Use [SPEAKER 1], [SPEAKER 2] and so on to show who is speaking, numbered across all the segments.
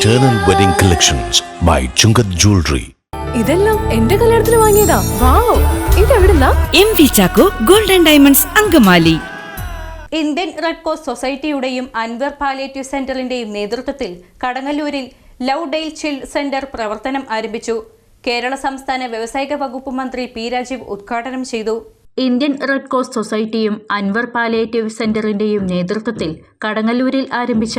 [SPEAKER 1] Eternal Wedding Collections by Chungath Jewelry.
[SPEAKER 2] ഇതെല്ലാം എന്റെ കല്യാണത്തിന് വാങ്ങിയതാ. Wow ഇതെവിടുന്നാ?
[SPEAKER 3] M V Chacko golden diamonds Angamaly.
[SPEAKER 4] Indian red cross സൊസൈറ്റിയുടെയും Anwar palliative സെന്ററിന്റെയും നേതൃത്വത്തിൽ കടങ്ങല്ലൂരിൽ ലവ് ഡെയിൽ ചിൽഡ് സെന്റർ പ്രവർത്തനം ആരംഭിച്ചു. കേരള സംസ്ഥാന വ്യവസായിക വകുപ്പ് മന്ത്രി പി രാജീവ് ഉദ്ഘാടനം ചെയ്തു. ഇന്ത്യൻ റെഡ് ക്രോസ് സൊസൈറ്റിയും അൻവർ പാലിയേറ്റീവ് സെന്ററിന്റെയും നേതൃത്വത്തിൽ കടങ്ങല്ലൂരിൽ ആരംഭിച്ച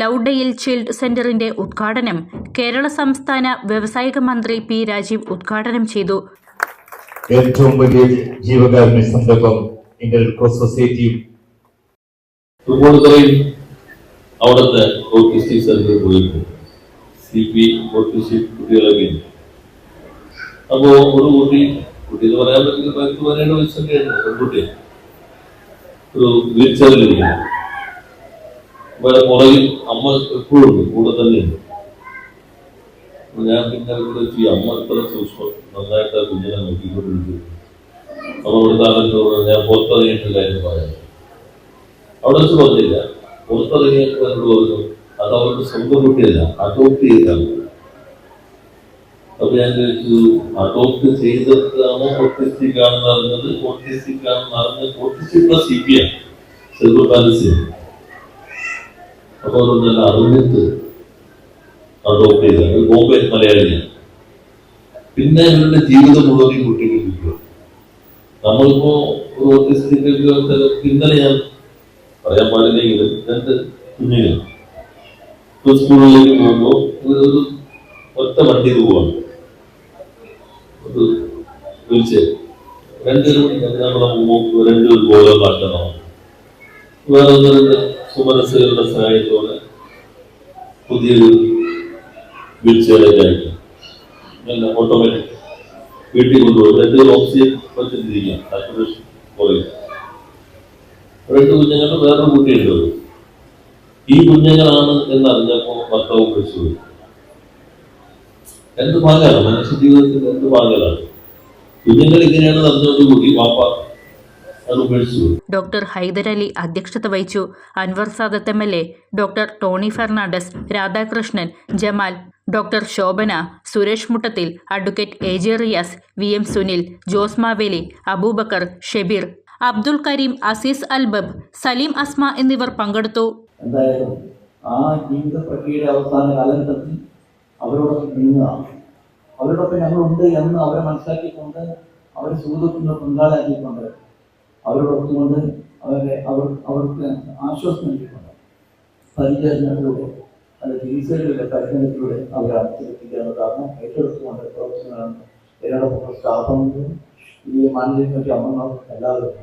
[SPEAKER 4] ലവ് ചൈൽഡ് സെന്ററിന്റെ ഉദ്ഘാടനം കേരള സംസ്ഥാന വ്യവസായിക മന്ത്രി പി രാജീവ് ഉദ്ഘാടനം ചെയ്തു.
[SPEAKER 5] ഏറ്റവും വലിയ ജീവകാരുണ്യ സംരംഭം ഇന്ത്യൻ സൊസൈറ്റിയും
[SPEAKER 6] തൃപ്പൂണിത്തുറയിൽ അവിടുത്തെ ഓട്ടിസ്റ്റിക് സെന്ററിൽ പോയിട്ട് സി പി ഓട്ടിസ്റ്റിക് കുട്ടികളൊക്കെ. ഉണ്ട് അപ്പോ ഒരു കുട്ടി കുട്ടി എന്ന് പറയാൻ പറ്റില്ല പത്ത് വയസ്സൊക്കെയാണ് പെൺകുട്ടി. ഒരു വീൽ ചെയറിലിരിക്കുന്നു അതിന്റെ പുറകിൽ അമ്മ എപ്പോഴും കൂടെ തന്നെ ഉണ്ട്. അപ്പൊ ഞാൻ പിന്നെ ചോദിച്ചു, "ഈ അമ്മ ഇത്ര സൂക്ഷ്മം നന്നായിട്ട് ആ കുഞ്ഞിനെ നോക്കിക്കൊണ്ടിരിക്കുന്നു. അപ്പൊ അവിടുത്തെ ആളുകളോട് ഞാൻ പുറത്തിറങ്ങിയിട്ട് കാര്യം പറയാം. അവിടെ വെച്ച് പറഞ്ഞില്ല. പുറത്തിറങ്ങിയപ്പോൾ എന്നോട് പറഞ്ഞു അത് അവരുടെ സ്വന്തം കുട്ടിയല്ല. അഡോപ്റ്റ് ചെയ്താണ് അപ്പൊ ഞാൻ ചോദിച്ചു അഡോപ്റ്റ് ചെയ്തിട്ടാണോ ഓട്ടിസ്റ്റിക് ആണെന്ന് അറിഞ്ഞത്? ഓട്ടിസ്റ്റിക് ആണെന്ന് അറിഞ്ഞത്. ഓട്ടിസ്റ്റിക് സി പി ആണ്. സെർബൽ പാലസി അപ്പൊ അവരോട് നല്ല അറിഞ്ഞിട്ട് അഡോപ്റ്റ് ചെയ്താണ് ബോംബെ മലയാളിയാണ്. പിന്നെ ഇവരുടെ ജീവിതം മുഴുവൻ ഈ കുട്ടിക്ക് കിട്ടും നമ്മളിപ്പോ ഒരു ഓട്ടിസ്റ്റിക് ഇന്നലെ ഞാൻ പറയാൻ പാടില്ലെങ്കിലും രണ്ട് കുഞ്ഞുങ്ങൾ സ്കൂളിലേക്ക് പോകുമ്പോൾ ഒരു ഒറ്റ വണ്ടി പോവാണ്. ഒരു വീൽചെയർ. രണ്ടുപേരും മൂക്ക് രണ്ടുപേർ ബോധോ കാട്ടണം. വേറെ ഒന്ന് രണ്ട് സുമനസ്സുകളുടെ സഹായത്തോടെ പുതിയൊരു വീൽചെയറൊക്കെ ആയിട്ട് നല്ല ഓട്ടോമാറ്റിക് വീട്ടിൽ കൊണ്ടുപോകും രണ്ട് ഓക്സിജൻ വെച്ചിട്ടിരിക്കാം സാറ്റുറേഷൻ കുറയും രണ്ട് കുഞ്ഞുങ്ങളുടെ വേറൊരു കുട്ടിയുണ്ട്. ഈ കുഞ്ഞുങ്ങളാണ് എന്നറിഞ്ഞപ്പോ ഭർത്താവ് ഉപേക്ഷിച്ചു പോയി. രണ്ട് ഭാഗമാണ് മനുഷ്യ ജീവിതത്തിൽ രണ്ട് ഭാഗമാണ് കുഞ്ഞുങ്ങൾ ഇങ്ങനെയാണ് വാപ്പ അത് ഉപേക്ഷിച്ചു പോയി.
[SPEAKER 4] ഡോക്ടർ ഹൈദരലി അധ്യക്ഷത വഹിച്ചു. Anwar Sadath M L A doctor Tony Fernandez Radhakrishnan Jamal doctor Shobhana Suresh Muttathil advocate A J Riyas V M Sunil Jose Maveli Aboobacker Shebeer Abdul Kareem Azeez Albab Saleem Asma എന്നിവർ പങ്കെടുത്തു.
[SPEAKER 7] ആ ജീവിത പ്രക്രിയയുടെ അവസാന കാലഘട്ടത്തിൽ അവരോടൊപ്പം നീങ്ങുകയാണ് അവരോടൊപ്പം ഞങ്ങളുണ്ട് എന്ന് അവരെ മനസ്സിലാക്കിക്കൊണ്ട് അവരെ സുഹൃത്തുക്കളുടെ പങ്കാളിയാക്കിക്കൊണ്ട് അവരോടൊത്തുകൊണ്ട് അവരെ അവർ അവർക്ക് ആശ്വാസം നൽകിക്കൊണ്ട് പരിചരണത്തിലൂടെ അത് ചികിത്സയിലൂടെ പരിചരണത്തിലൂടെ അവരെ അടച്ചിരിക്കുക എന്നതാണ് ഏറ്റെടുത്തുകൊണ്ട് പ്രവർത്തനങ്ങളാണ് എന്നോടൊപ്പം സ്റ്റാഫും ഈ മാനേജ്മെന്റ് അമ്മമാരും എല്ലാവരും